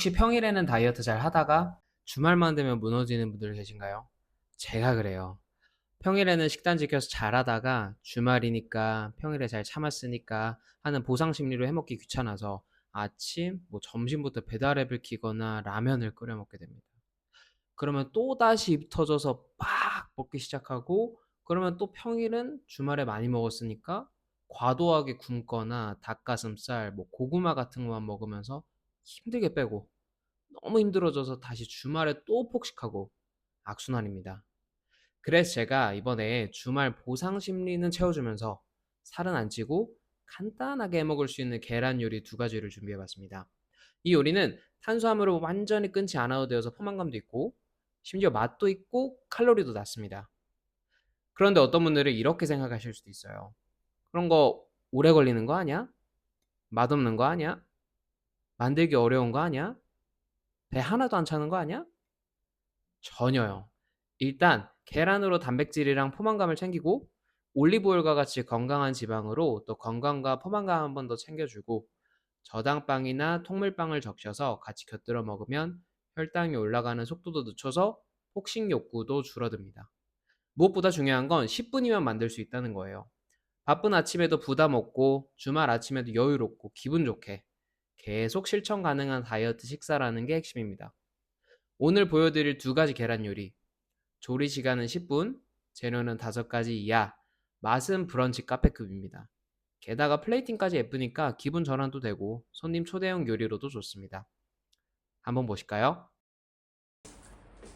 혹시 평일에는 다이어트 잘 하다가 주말만 되면 무너지는 분들 계신가요? 제가 그래요. 평일에는 식단 지켜서 잘 하다가 주말이니까 평일에 잘 참았으니까 하는 보상 심리로 해먹기 귀찮아서 아침, 뭐 점심부터 배달앱을 키거나 라면을 끓여 먹게 됩니다. 그러면 또 다시 입 터져서 빡 먹기 시작하고 그러면 또 평일은 주말에 많이 먹었으니까 과도하게 굶거나 닭가슴살, 뭐 고구마 같은 것만 먹으면서 힘들게 빼고 너무 힘들어져서 다시 주말에 또 폭식하고 악순환입니다. 그래서 제가 이번에 주말 보상 심리는 채워주면서 살은 안 찌고 간단하게 해 먹을 수 있는 계란 요리 두 가지를 준비해 봤습니다. 이 요리는 탄수화물을 완전히 끊지 않아도 되어서 포만감도 있고 심지어 맛도 있고 칼로리도 낮습니다. 그런데 어떤 분들은 이렇게 생각하실 수도 있어요. 그런 거 오래 걸리는 거 아니야? 맛없는 거 아니야? 만들기 어려운 거 아니야? 배 하나도 안 차는 거 아니야? 전혀요. 일단 계란으로 단백질이랑 포만감을 챙기고 올리브오일과 같이 건강한 지방으로 또 건강과 포만감 한 번 더 챙겨주고 저당빵이나 통밀빵을 적셔서 같이 곁들여 먹으면 혈당이 올라가는 속도도 늦춰서 폭식 욕구도 줄어듭니다. 무엇보다 중요한 건 10분이면 만들 수 있다는 거예요. 바쁜 아침에도 부담 없고 주말 아침에도 여유롭고 기분 좋게 계속 실천 가능한 다이어트 식사라는 게 핵심입니다. 오늘 보여드릴 두 가지 계란 요리. 조리 시간은 10분, 재료는 5가지 이하, 맛은 브런치 카페급입니다. 게다가 플레이팅까지 예쁘니까 기분 전환도 되고 손님 초대형 요리로도 좋습니다. 한번 보실까요?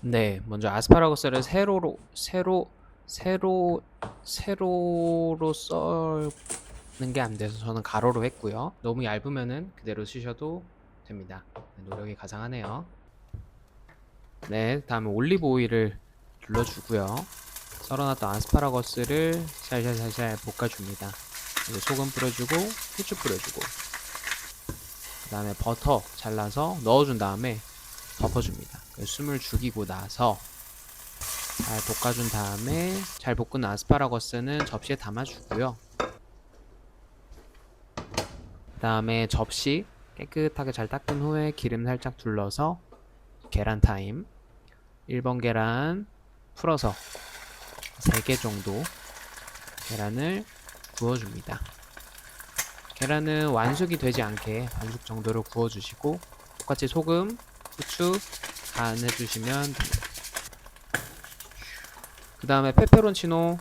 네, 먼저 아스파라거스를 세로로 세로 세로 세로로 썰는 게 안 돼서 저는 가로로 했고요. 너무 얇으면은 그대로 쓰셔도 됩니다. 네, 노력이 가장하네요. 네, 다음에 올리브 오일을 둘러주고요. 썰어놨던 아스파라거스를 살살살살 볶아줍니다. 그리고 소금 뿌려주고 후추 뿌려주고 그 다음에 버터 잘라서 넣어준 다음에 덮어줍니다. 숨을 죽이고 나서 잘 볶아준 다음에 잘 볶은 아스파라거스는 접시에 담아주고요. 그 다음에 접시 깨끗하게 잘 닦은 후에 기름 살짝 둘러서 계란 타임 1번 계란 풀어서 3개 정도 계란을 구워줍니다. 계란은 완숙이 되지 않게 반숙 정도로 구워주시고 똑같이 소금, 후추 간해주시면 됩니다. 그 다음에 페페론치노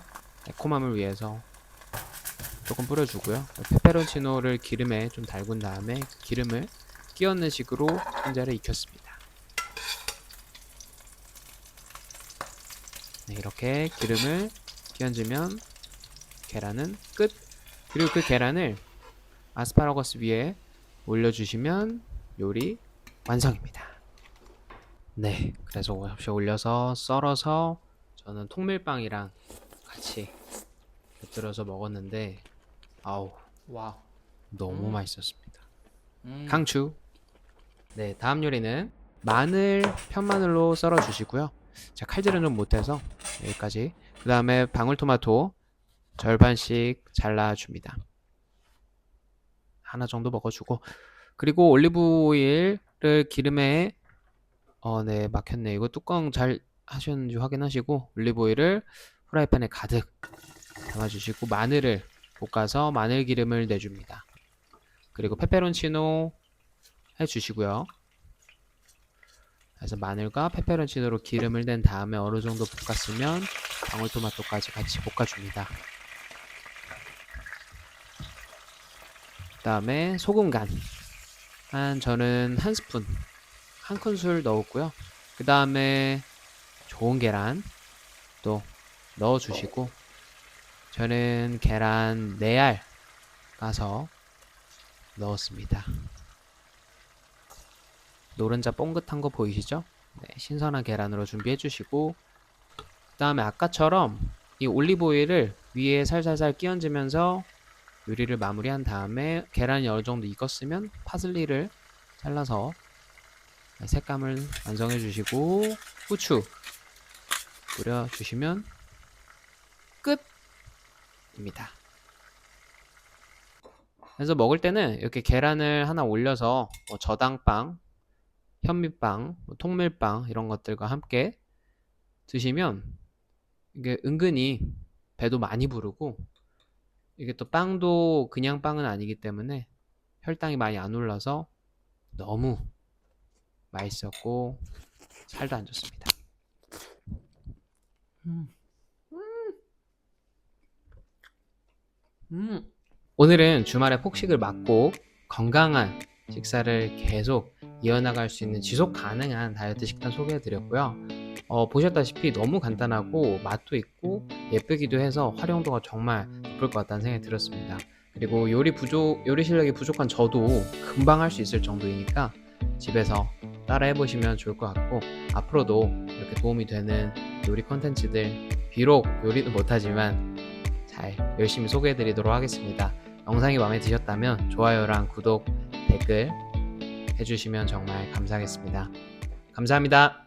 매콤함을 위해서 조금 뿌려주고요. 페페론치노를 기름에 좀 달군 다음에 그 기름을 끼얹는 식으로 혼자를 익혔습니다. 네, 이렇게 기름을 끼얹으면 계란은 끝. 그리고 그 계란을 아스파라거스 위에 올려주시면 요리 완성입니다. 네, 그래서 접시에 올려서 썰어서 저는 통밀빵이랑 같이 곁들여서 먹었는데 아우 와. 너무 음. 맛있었습니다. 음. 강추. 네, 다음 요리는 마늘 편마늘로 썰어 주시고요. 제가 칼질은 좀 못해서 여기까지. 그 다음에 방울토마토 절반씩 잘라 줍니다. 하나 정도 먹어주고 그리고 올리브 오일을 기름에 어, 네 막혔네. 이거 뚜껑 잘 하셨는지 확인하시고 올리브 오일을 프라이팬에 가득 담아주시고 마늘을 볶아서 마늘 기름을 내줍니다. 그리고 페페론치노 해주시고요. 그래서 마늘과 페페론치노로 기름을 낸 다음에 어느 정도 볶았으면 방울토마토까지 같이 볶아줍니다. 그 다음에 소금 간. 한 저는 한 스푼, 한 큰술 넣었고요. 그 다음에 좋은 계란 또 넣어주시고 저는 계란 4알 까서 넣었습니다. 노른자 뽕긋한 거 보이시죠? 네, 신선한 계란으로 준비해 주시고 그 다음에 아까처럼 이 올리브 오일을 위에 살살살 끼얹으면서 요리를 마무리한 다음에 계란이 어느 정도 익었으면 파슬리를 잘라서 색감을 완성해 주시고 후추 뿌려 주시면 끝 입니다. 그래서 먹을 때는 이렇게 계란을 하나 올려서 뭐 저당빵 현미빵, 뭐 통밀빵 이런 것들과 함께 드시면 이게 은근히 배도 많이 부르고 이게 또 빵도 그냥 빵은 아니기 때문에 혈당이 많이 안 올라서 너무 맛있었고 살도 안 좋습니다. 음. 음. 오늘은 주말에 폭식을 막고 건강한 식사를 계속 이어나갈 수 있는 지속 가능한 다이어트 식단 소개해 드렸고요. 어, 보셨다시피 너무 간단하고 맛도 있고 예쁘기도 해서 활용도가 정말 높을 것 같다는 생각이 들었습니다. 그리고 요리 부족, 요리 실력이 부족한 저도 금방 할 수 있을 정도이니까 집에서 따라 해보시면 좋을 것 같고 앞으로도 이렇게 도움이 되는 요리 컨텐츠들 비록 요리는 못하지만 잘 열심히 소개해 드리도록 하겠습니다. 영상이 마음에 드셨다면 좋아요랑 구독, 댓글 해주시면 정말 감사하겠습니다. 감사합니다.